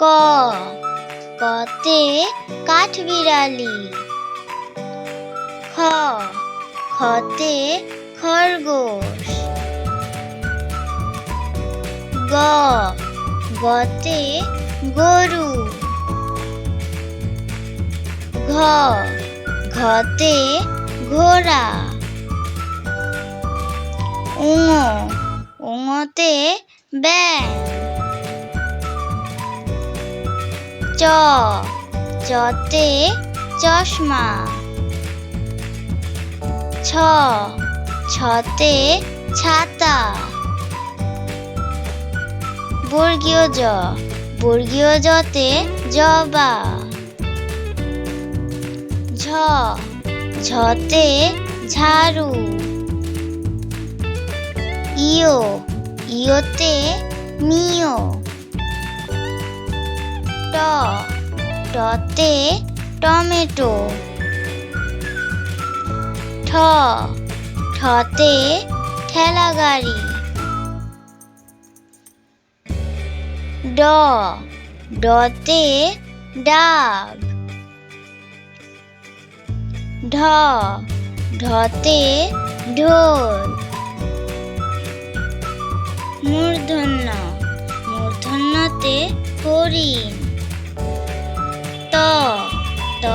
ক। কতে কাঠবিড়ালি খ। খতে খরগোশ। গ। গতে গরু। ঘ। ঘতে ঘোড়া। উঙ। উঙতে ব্যাং চ। চতে চশমা। ছ। ছতে ছাতা। বর্গীয় জ। বর্গীয় জতে জবা। ঝ। ঝতে ঝাড়ু। ইয়ো। ইয়োতে মিও ট, টতে টমেটো। ঠ, ঠতে ঠেলা গাড়ি ড, ডতে ডাব। ঢ, ঢতে ঢোল। মূর্ধন্য, মূর্ধন্যতে হরিণ।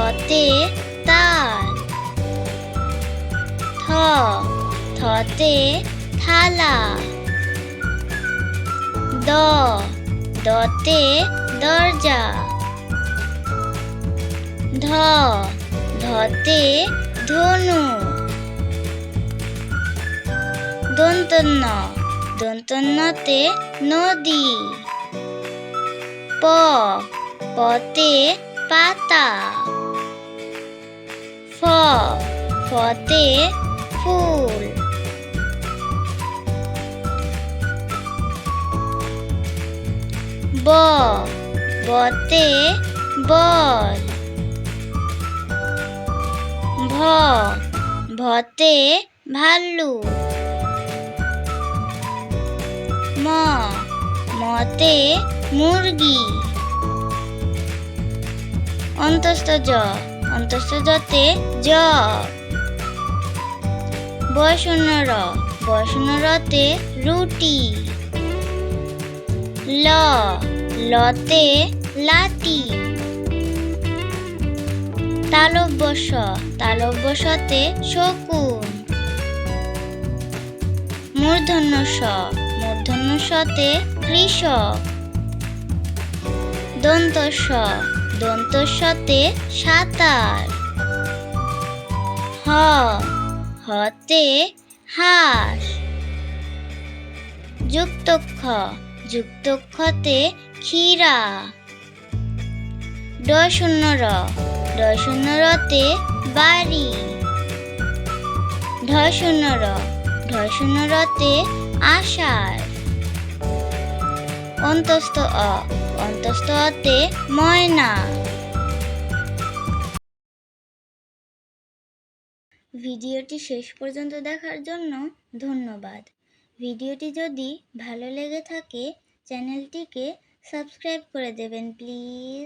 ততে তাল থ, থতে থালা। দ, দতে দরজা। ধ, ধতে ধনু। দন্তন্য দন্তন্যতে নদী। প, পতে পাতা। ফতে ফুল। ব বতে বল। ভ ভতে ভাল্লু। ম মতে মুরগি। অন্তস্থ জ। অন্তস্থ জ। বয়শূন্য র বয়শূন্য রতে রুটি। ল, লতে লাতি। তালব্যস, তালব্যসতে শকুন। মূর্ধন্য স মূর্ধন্য সতে কৃষক। দন্তস্ব দন্তস্বতে সাঁতার। হ, হতে হাঁস যুক্তক্ষ, যুক্তক্ষতে ক্ষীরা। ড শূন্য র, ড শূন্য রতে বাড়ি। ঢ শূন্য র, ঢ শূন্য রতে আষাঢ়। অন্তস্থ অ অন্তস্থ অতে ময়না। ভিডিওটি শেষ পর্যন্ত দেখার জন্য ধন্যবাদ। ভিডিওটি যদি ভালো লেগে থাকে, চ্যানেলটিকে সাবস্ক্রাইব করে দেবেন, প্লিজ।